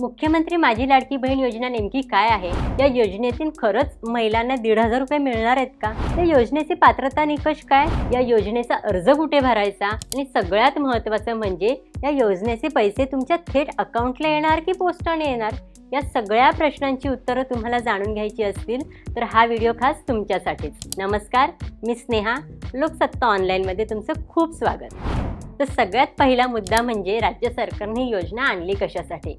मुख्यमंत्री माझी लाडकी बहीण योजना नेमकी काय आहे? या योजनेतून खरंच महिलांना दीड हजार रुपये मिळणार आहेत का? या योजनेची पात्रता निकष काय? या योजनेचा अर्ज कुठे भरायचा? आणि सगळ्यात महत्त्वाचं म्हणजे या योजनेचे पैसे तुमच्या थेट अकाउंटला येणार की पोस्टाने येणार? या सगळ्या प्रश्नांची उत्तरं तुम्हाला जाणून घ्यायची असतील तर हा व्हिडिओ खास तुमच्यासाठीच. नमस्कार मी स्नेहा. लोकसत्ता ऑनलाईनमध्ये तुमचं खूप स्वागत. तर सगळ्यात पहिला मुद्दा म्हणजे राज्य सरकारने ही योजना आणली कशासाठी?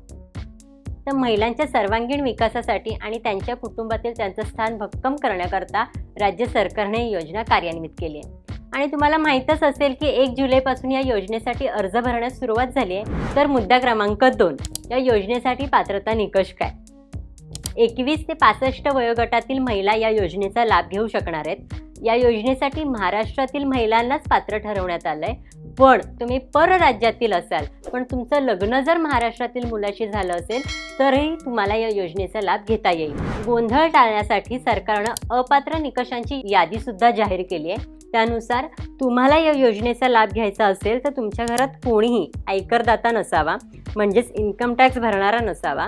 तर महिलांच्या सर्वांगीण विकासासाठी आणि त्यांच्या कुटुंबातील त्यांचं स्थान भक्कम करण्याकरता राज्य सरकारने ही योजना कार्यान्वित केली आहे. आणि तुम्हाला माहीतच असेल की एक जुलैपासून या योजनेसाठी अर्ज भरण्यास सुरुवात झाली आहे. तर मुद्दा क्रमांक दोन या योजनेसाठी पात्रता निकष काय? एकवीस ते पासष्ट वयोगटातील महिला या योजनेचा लाभ घेऊ शकणार आहेत. या योजनेसाठी महाराष्ट्रातील महिलांनाच पात्र ठरवण्यात आलंय. पण तुम्ही परराज्यातील असाल पण तुमचं लग्न जर महाराष्ट्रातील मुलाशी झालं असेल तरही तुम्हाला या योजनेचा लाभ घेता येईल. गोंधळ टाळण्यासाठी सरकारनं अपात्र निकषांची यादी सुद्धा जाहीर केली आहे. त्यानुसार तुम्हाला या योजनेचा लाभ घ्यायचा असेल तर तुमच्या घरात कोणीही आयकरदाता नसावा म्हणजेच इन्कम टॅक्स भरणारा नसावा.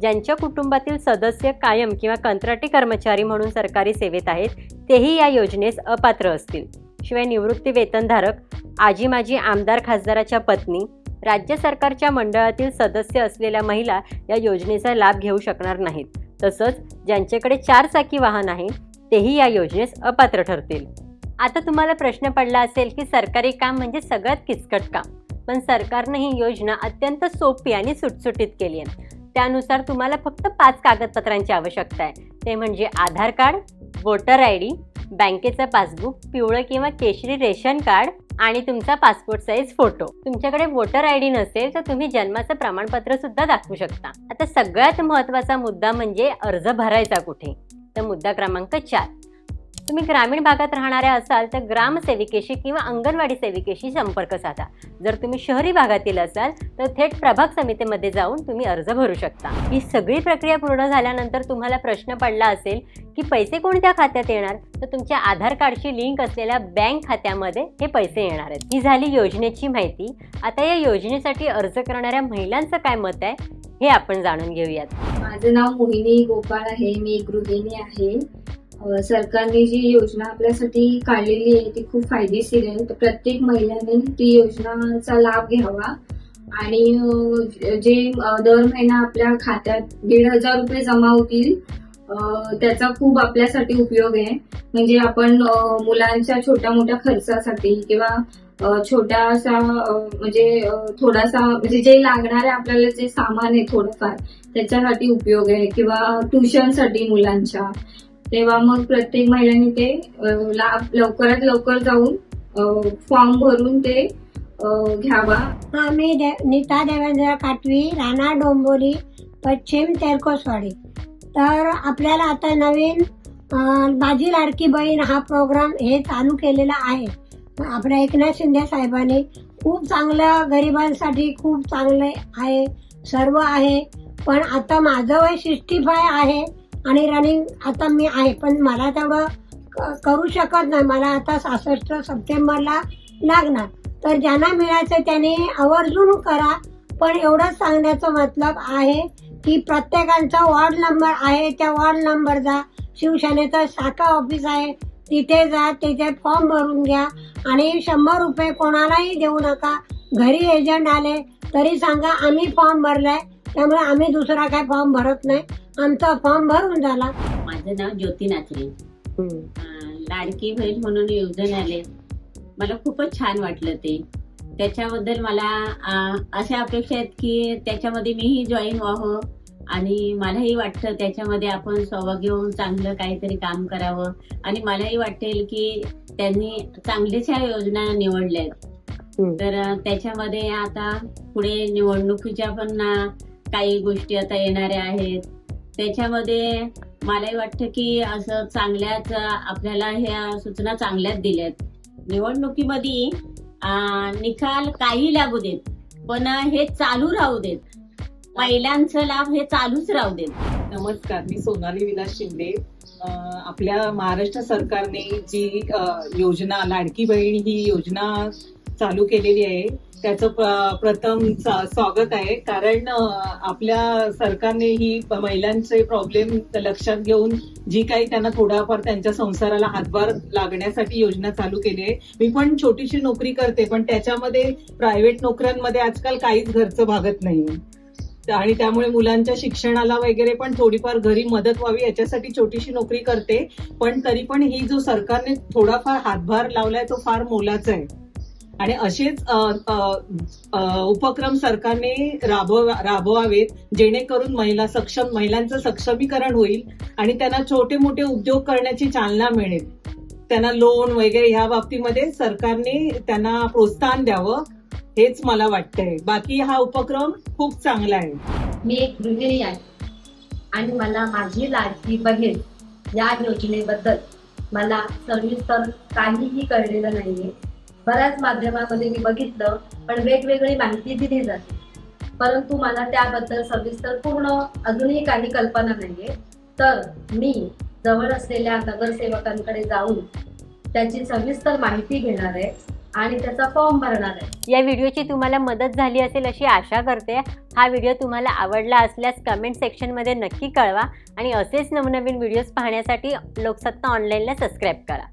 ज्यांच्या कुटुंबातील सदस्य कायम किंवा कंत्राटी कर्मचारी म्हणून सरकारी सेवेत आहेत तेही या योजनेस अपात्र असतील. शिवाय निवृत्ती वेतनधारक आजी माजी आमदार खासदाराच्या पत्नी राज्य सरकारच्या मंडळातील सदस्य असलेल्या महिला या योजनेचा लाभ घेऊ शकणार नाहीत. तसंच ज्यांच्याकडे चार चाकी वाहन आहे तेही या योजनेस अपात्र ठरतील. आता तुम्हाला प्रश्न पडला असेल की सरकारी काम म्हणजे सगळ्यात किचकट काम. पण सरकारनं ही योजना अत्यंत सोपी आणि सुटसुटीत केली आहे. त्यानुसार तुम्हाला फक्त पाच कागदपत्रांची आवश्यकता आहे. ते म्हणजे Aadhaar card voter I D बँकेचं पासबुक पिवळं किंवा केशरी रेशन कार्ड आणि तुमचा पासपोर्ट साईज फोटो. तुमच्याकडे वोटर आय डी नसेल तर तुम्ही जन्माचं प्रमाणपत्र सुद्धा दाखवू शकता. आता सगळ्यात महत्त्वाचा मुद्दा म्हणजे अर्ज भरायचा कुठे? तर मुद्दा क्रमांक चार. तुम्ही ग्रामीण भागात राहणाऱ्या असाल तर ग्रामसेविकेशी किंवा अंगणवाडी सेविकेशी संपर्क साधा. जर तुम्ही शहरी भागातील असाल तर थेट प्रभाग समितीमध्ये जाऊन तुम्ही अर्ज भरू शकता. ही सगळी प्रक्रिया पूर्ण झाल्यानंतर तुम्हाला प्रश्न पडला असेल की पैसे कोणत्या खात्यात येणार? तर तुमच्या आधार कार्डशी लिंक असलेल्या बँक खात्यामध्ये हे पैसे येणार आहेत. ही झाली योजनेची माहिती. आता या योजनेसाठी अर्ज करणाऱ्या महिलांचं काय मत आहे हे आपण जाणून घेऊयात. माझं नाव मोहिनी गोपाळ आहे. मी गृहिणी आहे. सरकारने जी योजना आपल्यासाठी काढलेली आहे ती खूप फायदेशीर आहे. तर प्रत्येक महिलाने ती योजनाचा लाभ घ्यावा. आणि जे दर महिना आपल्या खात्यात दीड हजार रुपये जमा होतील त्याचा खूप आपल्यासाठी उपयोग आहे. म्हणजे आपण मुलांच्या छोट्या मोठ्या खर्चासाठी किंवा छोटासा म्हणजे थोडासा म्हणजे जे लागणारे आपल्याला जे सामान आहे थोडंफार त्याच्यासाठी उपयोग आहे. किंवा ट्युशनसाठी मुलांच्या तेव्हा मग प्रत्येक महिलांनी ते लवकरात लवकर जाऊन फॉर्म भरून ते घ्यावा. हा मी दे नीता देवेंद्र काटवी राणा डोंबोली पश्चिम तेरकोसवाडी तर आपल्याला आता नवीन अं, माझी लाडकी बहीण हा प्रोग्राम हे चालू केलेला आहे. आपल्या एकनाथ शिंदे साहेबांनी खूप चांगलं गरिबांसाठी खूप चांगले आहे सर्व आहे. पण आता माझं वय सिक्स्टी फाय आहे आणि रनिंग आता मी आहे पण मला तेवढं क- करू शकत नाही. मला आता सहासष्ट सप्टेंबरला लागणार. तर ज्यांना मिळायचं त्याने आवर्जून करा. पण एवढंच सांगण्याचं मतलब आहे की प्रत्येकांचा वॉर्ड नंबर आहे त्या वॉर्ड नंबर जा शिवसेनेचं शाखा ऑफिस आहे. तिथे जा तिथे फॉर्म भरून घ्या. आणि शंभर रुपये कोणालाही देऊ नका. घरी एजंट आले तरी सांगा आम्ही फॉर्म भरलाय. त्यामुळे आम्ही दुसरा काय फॉर्म भरत नाही. आमचा फॉर्म भरून झाला. माझं नाव ज्योती नाचरे. लाडकी बहीण म्हणून योजना आले. मला खूपच छान वाटलं ते. त्याच्याबद्दल मला अशा अपेक्षा आहेत की त्याच्यामध्ये मीही जॉईन व्हावं आणि मलाही वाटतं त्याच्यामध्ये आपण सहभागी होऊन चांगलं काहीतरी काम करावं. आणि मलाही वाटेल की त्यांनी चांगल्याच ह्या योजना निवडल्या आहेत. तर त्याच्यामध्ये आता पुढे निवडणुकीच्या पण काही गोष्टी आता येणाऱ्या आहेत. त्याच्यामध्ये मलाही वाटतं की असं चांगल्याच आपल्याला ह्या सूचना चांगल्याच दिल्यात. निवडणुकीमध्ये निकाल काही लागू देत पण हे चालू राहू देत. महिलांचं लाभ हे चालूच राहू देत. नमस्कार मी सोनाली विलास शिंदे. आपल्या महाराष्ट्र सरकारने जी योजना लाडकी बहीण ही योजना चालू केलेली आहे. त्याचं प्रथम स्वागत आहे. कारण आपल्या सरकारने ही महिलांचे प्रॉब्लेम लक्षात घेऊन जी काही त्यांना थोडाफार त्यांच्या संसाराला हातभार लागण्यासाठी योजना चालू केली आहे. मी पण छोटीशी नोकरी करते पण त्याच्यामध्ये प्रायव्हेट नोकऱ्यांमध्ये आजकाल काहीच घरचं भागत नाहीये आणि त्यामुळे मुलांच्या शिक्षणाला वगैरे पण थोडीफार घरी मदत व्हावी याच्यासाठी छोटीशी नोकरी करते. पण तरी पण ही जो सरकारने थोडाफार हातभार लावलाय तो फार मोलाचा आहे. आणि असेच उपक्रम सरकारने राबव राबवावेत जेणेकरून महिला सक्षम महिलांचं सक्षमीकरण होईल आणि त्यांना छोटे मोठे उद्योग करण्याची चालना मिळेल. त्यांना लोन वगैरे ह्या बाबतीमध्ये सरकारने त्यांना प्रोत्साहन द्यावं हेच मला वाटतंय. बाकी हा उपक्रम खूप चांगला आहे. मी एक गृहिणी आहे आणि मला माझी लाडकी बहीण या योजनेबद्दल मला सविस्तर काहीही कळलेलं नाहीये. बऱ्याच माध्यमामध्ये मी बघितलं पण वेगवेगळी माहिती दिली जाते. परंतु मला त्याबद्दल सविस्तर पूर्ण अजूनही काही कल्पना नाहीये. तर मी जवळ असलेल्या नगरसेवकांकडे जाऊन त्याची सविस्तर माहिती घेणार आहे आणि त्याचा फॉर्म भरणार आहे. या व्हिडिओची तुम्हाला मदत झाली असेल अशी आशा करते. हा व्हिडिओ तुम्हाला आवडला असल्यास कमेंट सेक्शनमध्ये नक्की कळवा आणि असेच नवनवीन व्हिडिओज पाहण्यासाठी लोकसत्ता ऑनलाईनला सबस्क्राईब करा.